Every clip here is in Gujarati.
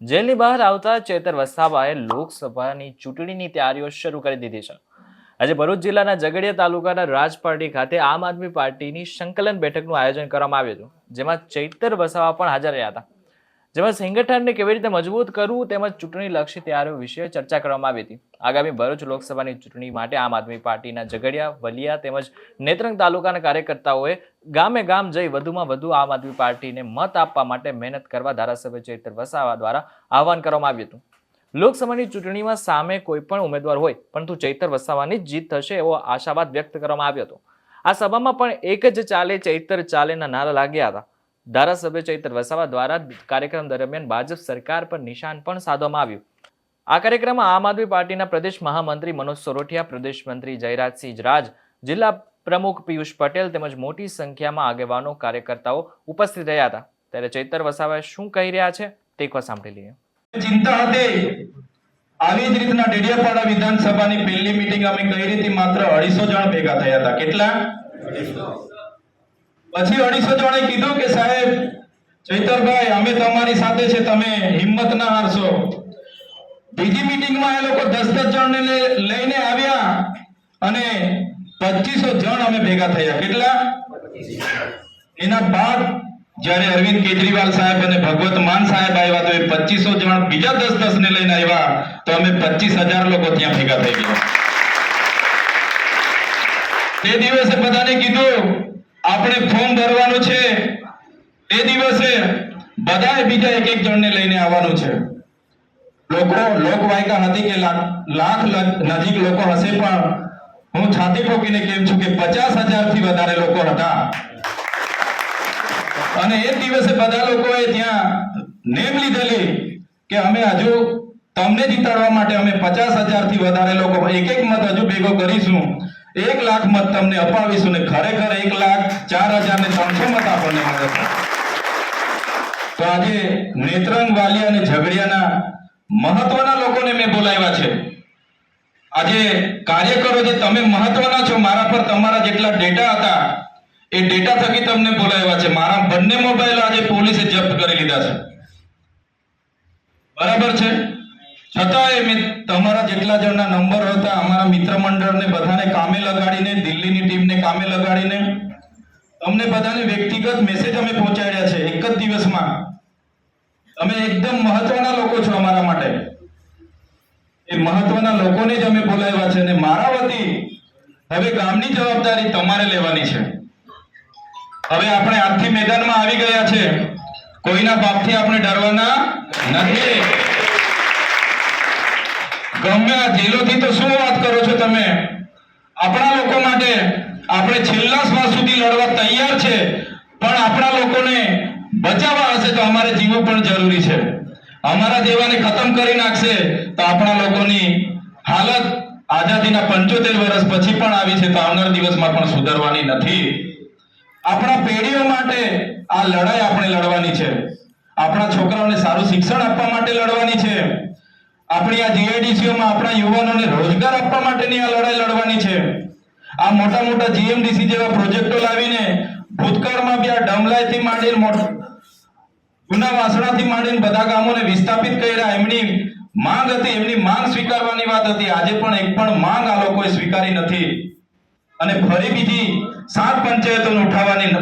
જેલની બહાર આવતા ચેતર વસાવાએ લોકસભાની ચૂંટણીની તૈયારીઓ શરૂ કરી દીધી છે. આજે ભરૂચ જિલ્લાના ઝઘડિયા તાલુકાના રાજપારડી ખાતે આમ આદમી પાર્ટીની સંકલન બેઠકનું આયોજન કરવામાં આવ્યું હતું, જેમાં ચૈતર વસાવા પણ હાજર રહ્યા હતા. જેમાં સંગઠનને કેવી રીતે મજબૂત કરવું તેમજ ચૂંટણીલક્ષી તૈયારીઓ વિશે ચર્ચા કરવામાં આવી હતી. આગામી ભરૂચ લોકસભાની ચૂંટણી માટે આમ આદમી પાર્ટીના ઝઘડિયા, વલિયા તેમજ નેત્રંગ તાલુકાના કાર્યકર્તાઓએ ગામે ગામ જઈ વધુમાં વધુ આમ આદમી પાર્ટીને મત આપવા માટે મહેનત કરવા ધારાસભ્ય ચૈતર વસાવા દ્વારા આહવાન કરવામાં આવ્યું હતું. લોકસભાની ચૂંટણીમાં સામે કોઈ પણ ઉમેદવાર હોય, પરંતુ ચૈતર વસાવાની જ જીત થશે એવો આશાવાદ વ્યક્ત કરવામાં આવ્યો હતો. આ સભામાં પણ એક જ ચાલે ચૈતર ચાલેના નારા લાગ્યા હતા. ધારાસભ્ય ચૈતર વસાવા દ્વારા કાર્યક્રમ દરમિયાન ભાજપ સરકાર પર નિશાન પણ સાધવામાં આવ્યું. આ કાર્યક્રમમાં આમ આદમી પાર્ટીના પ્રદેશ મહામંત્રી મનોજ સોરઠિયા, પ્રદેશ મંત્રી જયરાજસિંહ રાજ, જિલ્લા પ્રમુખ પિયુષ પટેલ તેમજ મોટી સંખ્યામાં આગેવાનો, કાર્યકર્તાઓ ઉપસ્થિત રહ્યા હતા. ત્યારે ચૈતર વસાવા શું કહી રહ્યા છે તે એકવાર સાંભળી લઈએ. ચિંતા હતી. આવી જ રીતના ડેડિયાપાડા વિધાનસભાની પહેલી મીટિંગ અમે કઈ રીતે માત્ર અઢીસો જણ ભેગા થયા હતા. કેટલા? પછી અઢીસો જણે કીધું કે સાહેબ, ચૈતરભાઈ, અમે તમારી સાથે છે, તમે હિંમત ના હારશો. બીજી મીટિંગમાં એ લોકો દસ દસ જણને લઈને આવ્યા અને પચીસો જણ અમે ભેગા થયા. કેટલા? એના બાદ જ્યારે અરવિંદ કેજરીવાલ સાહેબ અને ભગવત માન સાહેબ આવ્યા, તો એ પચીસો જણ બીજા દસ દસ ને લઈને આવ્યા, તો અમે પચીસ હજાર લોકો ત્યાં ભેગા થઈ ગયા. તે દિવસે બધાને કીધું આપણે ફોર્મ ભરવાનું છે. તે દિવસે બધાએ બીજા એક એક જણને લઈને આવવાનું છે. લોકો લોકવાયકા હતી કે લાખ નજીક લોકો હશે, પણ હું છાતી ઠોકીને કેમ છું કે પચાસ હજારથી વધારે લોકો હતા. અને એ દિવસે બધા લોકોએ ત્યાં નેમ લીધેલી કે અમે હજુ તમને જીતાડવા માટે અમે પચાસ હજારથી વધારે લોકો, એક એક મત હજુ ભેગો કરીશું. એક લાખ મત તમને અપાવીશું ને ખરેખર એક લાખ ચાર હજાર ને ત્રણસો મત આપણને છે. તો આજે નેત્રંગ, વાલિયા અને ઝઘડિયાના મહત્વના લોકોને મેં બોલાવ્યા છે. આજે કાર્યકરો જે તમે મહત્વના છો, મારા પર તમારા જેટલા ડેટા હતા, એ ડેટા થકી તમને બોલાવ્યા છે. મારા બંને મોબાઈલ આજે પોલીસે જપ્ત કરી લીધા છે. બરાબર છે? છતાંય મેં તમારા જેટલા જણના નંબર હતા, અમારા મિત્ર મંડળને બધાને કામે લગાડીને, દિલ્હીની ટીમને કામે લગાડીને તમને બધાને વ્યક્તિગત મેસેજ અમે પહોંચાડ્યા છે, એક જ દિવસમાં. તમે એકદમ મહત્વના લોકો છો અમારા માટે. એ મહત્વના લોકોને જ અમે બોલાવ્યા છે અને મારા વતી હવે ગામની જવાબદારી તમારે લેવાની છે. હવે આપણે આજથી મેદાનમાં આવી ગયા છે. કોઈના બાપથી આપણે ડરવાના નથી. ગમે આ જેલોથી તો શું વાત કરો છો તમે? આપણા લોકો માટે આપણે છેલ્લા શ્વાસ સુધી લડવા તૈયાર છે, પણ આપણા લોકોને બચાવવા હશે તો અમારે જીવવું પણ જરૂરી છે. અમારા જેવાને ખતમ કરી નાખશે તો આપણા લોકોની હાલત આઝાદીના પંચોતેર વર્ષ પછી પણ આવી છે તો આવનાર દિવસમાં પણ સુધરવાની નથી. આપણા પેઢીઓ માટે આ લડાઈ આપણે લડવાની છે. આપણા છોકરાઓને સારું શિક્ષણ આપવા માટે લડવાની આપણી આ જીઆઈડીસીઓમાં આપણા યુવાનોને રોજગાર આપવા માટેની આ લડાઈ લડવાની છે. આ મોટા મોટા જીએમડીસી જેવા પ્રોજેક્ટો લાવીને ભૂતકાળમાં બી આ ડમલાઈથી માંડીને જૂના વાસણાથી માંડીને બધા ગામોને વિસ્થાપિત કર્યા. એમની માંગ હતી, એમની માંગ સ્વીકારવાની વાત હતી. આજે પણ એક પણ માંગ આ લોકોએ સ્વીકારી નથી. અને ફરી બીજી સાત પંચાયતોને ઉઠાવવાની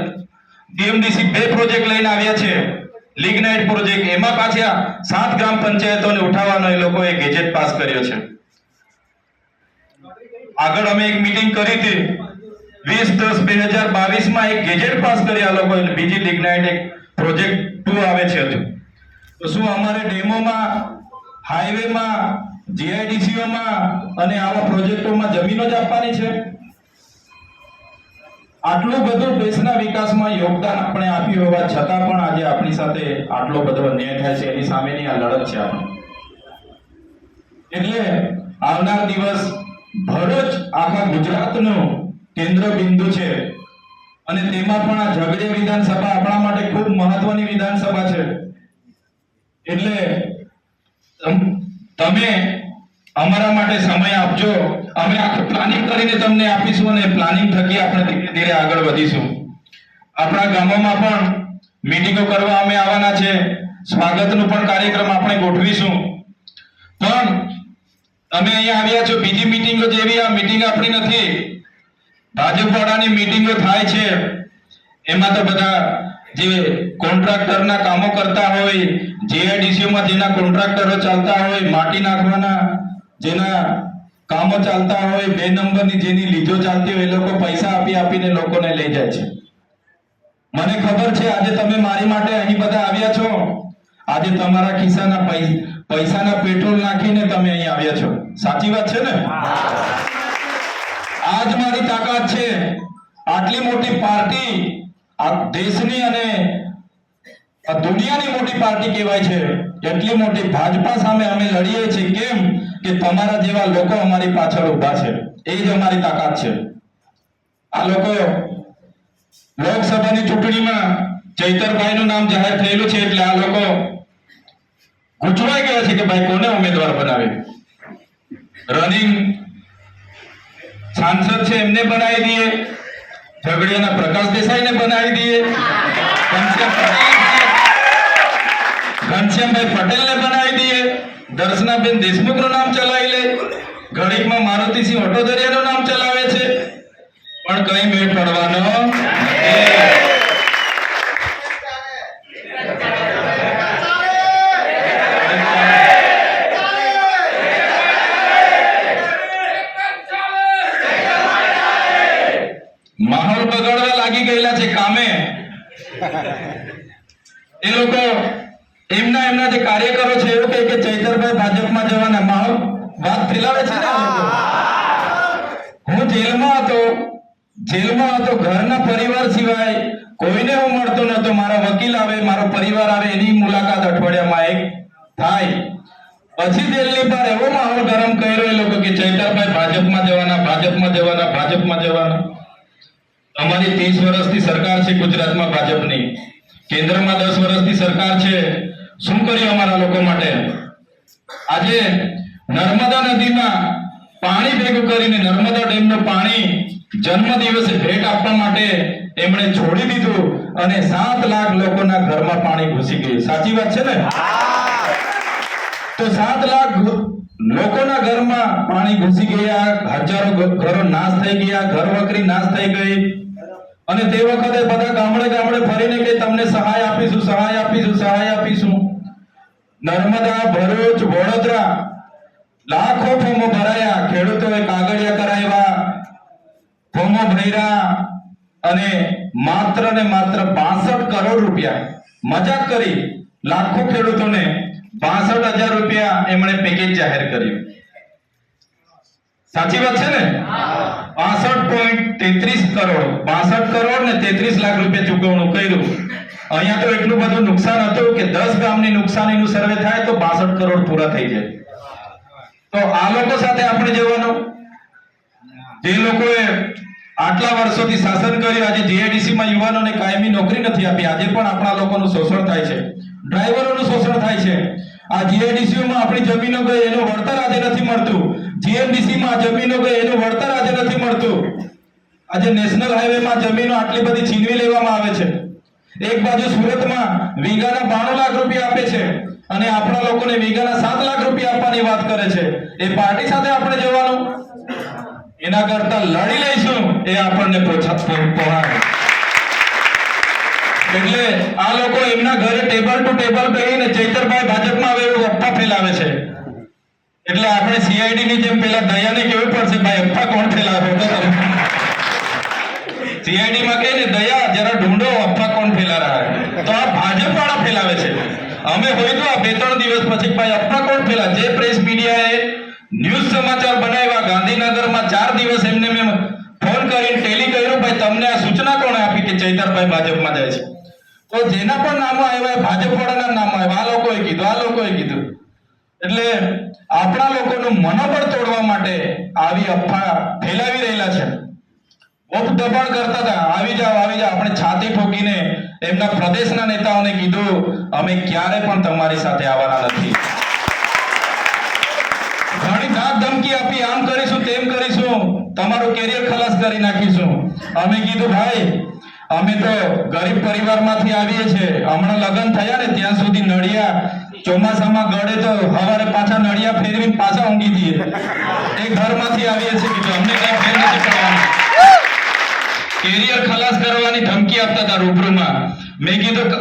જીએમડીસી બે પ્રોજેક્ટ લઈને આવ્યા છે. લિગ્નાઇટ પ્રોજેક્ટ એમાં પાછા સાત ગ્રામ પંચાયતોને ઉઠાવવાનો એ લોકોએ ગેજેટ પાસ કર્યો છે. આગળ અમે એક મીટિંગ કરી હતી. વીસ દસ બે હજાર બાવીસમાં એક ગેજેટ પાસ કરી આ લોકોએ. બીજી લિગ્નાઇટ એક પ્રોજેક્ટ ટુ આવે છે હજુ. તો શું અમારે ડેમોમાં હાઈવેમાં જીઆઈડીસીઓમાં અને આવા પ્રોજેક્ટોમાં જમીનો જ આપવાની છે? આટલું બધું દેશના વિકાસમાં યોગદાન આપણે આપ્યું હોવા છતાં પણ આજે આપણી સાથે આટલો બધો અન્યાય થાય છે, એની સામેની આ લડત છે આપણે. એટલે આવનાર દિવસ ભરૂચ આખા ગુજરાતનું કેન્દ્ર બિંદુ છે. અને તેમાં પણ આ ઝઘડિયા વિધાનસભા આપણા માટે ખૂબ મહત્વની વિધાનસભા છે. એટલે તમે અમારા માટે સમય આપજો. અમે આખું પ્લાનિંગ કરીને તમને આપીશું અને પ્લાનિંગ થકી આપણે ધીરે ધીરે આગળ વધીશું. આપણા ગામોમાં પણ મિટિંગો કરવા અમે આવવાના છે. સ્વાગતનો પણ કાર્યક્રમ આપણે ગોઠવીશું. પણ અમે અહીંયા આવ્યા છો. બીજી મિટિંગો જેવી આ મિટિંગ આપણી નથી. ભાજપવાળાની મિટિંગો થાય છે. એમાં તો બધા જે કોન્ટ્રાક્ટરના કામો કરતા હોય જીઆઈડીસીમાં જેના કોન્ટ્રાક્ટરો ચાલતા હોય, માટી નાખવાના જેના કામો ચાલતા હોય, બે નંબરની જેની લીજો ચાલતી હોય, એ લોકો પૈસા આપી આપીને લોકોને લઈ જાય છે. મને ખબર છે, આજે તમે મારી માટે અહીં બધા આવ્યા છો. આજે તમારા ખિસ્સાના પૈસાના પેટ્રોલ નાખીને તમે અહીં આવ્યા છો. સાચી વાત છે ને? આજ મારી તાકાત છે. આટલી મોટી પાર્ટી આ દેશની અને આ દુનિયાની મોટી પાર્ટી કહેવાય છે. એટલી મોટી ભાજપા સામે અમે લડીએ છીએ, કેમ કે તમારા જેવા લોકો અમારી પાછળ ઊભા છે. એ જ અમારી તાકાત છે. આ લોકો લોકસભાની ચૂંટણીમાં ચૈતરભાઈનું નામ જાહેર થયેલું છે એટલે આ લોકો ગૂંચવાઈ ગયા છે કે ભાઈ કોને ઉમેદવાર બનાવે? રનિંગ સાંસદ છે એમને બનાવી દઈએ. ઝઘડિયાના પ્રકાશ દેસાઈને બનાવી દઈએ. પટેલ ઘનશ્યામભાઈ પટેલને બનાવી દઈએ. દર્શનાબેન દેશમુખનું નામ ચલાવી લે. ઘડીકમાં મારુતિસિંહ ઓટોદરિયાનું નામ ચલાવે છે. પણ કઈ મેળ પડવાનો માહોલ બગાડવા લાગી ગયેલા છે કામે. એ લોકો એમના એમના જે કાર્યકરો છે, એવું કે ચૈતરભાઈ ભાજપમાં જવાના. મારો વાત ફેલાવે છે હું જેલમાં હતો જેલમાં હતો, ઘરના પરિવાર સિવાય કોઈને હું મળતો નતો મારા વકીલ આવે, મારો પરિવાર આવે, એની મુલાકાત અઠવાડિયામાં એક થાય. પછી જેલની બહાર એવો માહોલ ગરમ કર્યો એ લોકો કે ચૈતરભાઈ ભાજપમાં જવાના ભાજપમાં જવાના ભાજપમાં જવાના. અમારી ત્રીસ વર્ષથી સરકાર છે ગુજરાતમાં ભાજપની. કેન્દ્રમાં દસ વર્ષથી સરકાર છે. શું કર્યું અમારા લોકો માટે. આજે નર્મદા નદીમાં પાણી ભેગું કરીને નર્મદા ડેમનું પાણી જન્મ દિવસે ભેટ આપવા માટે એમણે છોડી દીધું અને સાત લાખ લોકોના ઘરમાં પાણી ઘૂસી ગયું. સાચી વાત છે ને? તો સાત લાખ લોકોના ઘરમાં પાણી ઘૂસી ગયા, હજારો ઘરો નાશ થઈ ગયા ઘર વકરી નાશ થઈ ગઈ. અને તે વખતે બધા ગામડે ગામડે ફરીને કે તમને સહાય આપીશું સહાય આપીશું સહાય આપીશું. નર્મદા, ભરૂચ, વડોદરા, લાખો ફોર્મો ભરાયા. ખેડૂતોએ કાગળિયા કરાવ્યા, ફોર્મો ભર્યા અને માત્ર ને માત્ર બાસઠ કરોડ રૂપિયા. મજાક કરી લાખો ખેડૂતોને બાસઠ હજાર રૂપિયા એમણે પેકેજ જાહેર કર્યું. સાચી વાત છે ને? બાસઠ પોઈન્ટ તેત્રીસ કરોડ. બાસઠ કરોડ ને તેત્રીસ લાખ રૂપિયા ચૂકવણું કર્યું. અહીંયા તો એટલું બધું નુકસાન હતું કે દસ ગામની નુકસાનીનું સર્વે થાય તો બાસઠ કરોડ પૂરા થઈ જાય. તો આ લોકો સાથે આપણે જવાનું. જે લોકોએ આટલા વર્ષોથી શાસન કર્યું, આજે જીઆઈડીસી માં યુવાનોને કાયમી નોકરી નથી આપી. આજે પણ આપણા લોકોનું શોષણ થાય છે. ડ્રાઈવરોનું શોષણ થાય છે. આ જીઆઈડીસી માં આપણી જમીનો ગઈ, એનું વળતર આજે નથી મળતું. જીએમડીસી માં જમીનો એનું વળતર આજે નથી મળતું. આજે નેશનલ હાઈવે માં જમીનો આટલી બધી છીનવી લેવામાં આવે છે. એક બાજુ સુરતમાં વીઘાના બાણું લાખ રૂપિયા આપે છે અને આપણા લોકોને વીઘાના સાત લાખ રૂપિયા આપવાની વાત કરે છે. એ પાર્ટી સાથે આપણે જવાનું? એના કરતા લડી લઈશું એ આપણને પોછા- પો- એટલે આ લોકો એમના ઘરે ટેબલ ટુ ટેબલ બેહીને ચૈતરભાઈ ભાજપમાં આવે એવું અફવા ફેલાવે છે. એટલે આપણે સીઆઈડી ની જેમ પેલા દયાને કેવું પડશે? ભાઈ અફવા કોણ ફેલાવે તો તમે. સીઆઈડી માં કહે ને દયા, જરા ઢૂંઢો અફવા કોણ ફેલા રહ્યા તો આ ભાજપ વાળા ફેલાવે છે. અમે હોય તો આ બે ત્રણ દિવસ પછી, ભાઈ અફવા કોણ ફેલા જે પ્રેસ મીડિયાએ ન્યૂઝ સમાચાર બનાવ્યા, ગાંધીનગરમાં ચાર દિવસ એમને મેં ફોન કરીને ટેલી કર્યું, ભાઈ, તમને આ સૂચના કોણે આપી કે ચૈતરભાઈ ભાજપમાં જાય છે? તો જેના પણ નામો આવ્યા ભાજપ વાળાના નામ આવ્યા. આ લોકોએ કીધું, આ લોકોએ કીધું. એટલે આપણા લોકોનું મનોબળ તોડવા માટે આવી અફવા ફેલાવી રહેલા છે. બહુ દબાણ કરતા હતા. આવી જાઓ આવી જાઓ. આપણે છાતી ઠોકીને એમના પ્રદેશના નેતાઓને કીધું, અમે ક્યારે પણ તમારી સાથે આવવાના નથી. ઘણી ધાક ધમકી આપી, આમ કરીશું, તેમ કરીશું. તમારું કેરિયર ખલાસ કરી નાખીશું. અમે કીધું, ભાઈ, અમે તો ગરીબ પરિવારમાંથી આવીએ છીએ. હમણાં લગ્ન થયા ને, ત્યાં સુધી નળિયા ચોમાસામાં ગળે તો સવારે પાછા નળિયા ફેરવીને પાછા ઊંઘી જઈએ. એ ઘરમાંથી આવીએ છીએ બીજું અમને કઈ ફેર નથી પડવાનું. કેરિયર ખલાસ કરવાની ધમકી આપતા હતા રૂબરૂમાં. મેં કીધું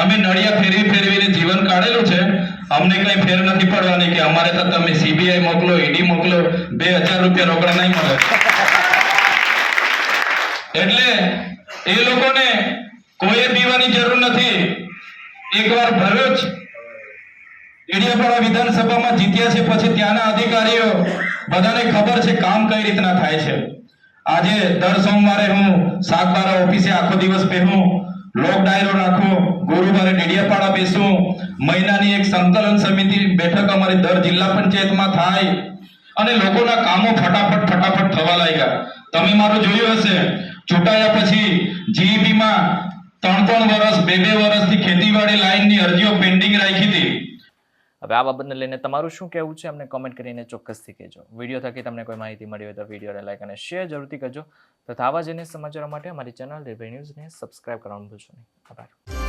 અમે નળિયા ફેરવી ફેરવીને જીવન કાઢેલું છે. અમને કઈ ફેર નથી પડવાની કે અમારે તો તમે સીબીઆઈ મોકલો ઈડી મોકલો, બે હજાર રૂપિયા રોકડા નહીં મળે. એટલે એ લોકોને કોઈએ પીવાની જરૂર નથી. એકવાર ભરૂચ ડેડિયાપાડા વિધાનસભામાં જીત્યા છે, પછી ત્યાંના અધિકારીઓ બધાને ખબર છે કામ કઈ રીતના થાય છે. આજે દર સોમવારે હું સાગબારા ઓફિસે આખો દિવસ બેહું, લોક ડાયરો રાખું ગુરુવારે ડેડિયાપાડા બેસું. મહિનાની એક સંકલન સમિતિ બેઠક અમારી દર જિલ્લા પંચાયતમાં થાય અને લોકોના કામો ફટાફટ ફટાફટ થવા લાગ્યા. તમે મારું જોયું હશે, ચૂંટાયા પછી જીઈબીમાં ત્રણ ત્રણ વર્ષ, બે બે વર્ષથી ખેતીવાડી લાઇનની અરજીઓ પેન્ડિંગ રાખી હતી. હવે આ બાબતને લઈને તમારું શું કહેવું છે અમને કોમેન્ટ કરીને ચોક્કસથી કહેજો. વીડિયો થકી તમને કોઈ માહિતી મળી હોય તો વિડીયોને લાઈક અને શેર જરૂરથી કરજો. તથા આવા જ સમાચારો માટે અમારી ચેનલ રિવ્યુ ન્યૂઝને સબસ્ક્રાઇબ કરવાનું ભૂલશો નહીં. આભાર.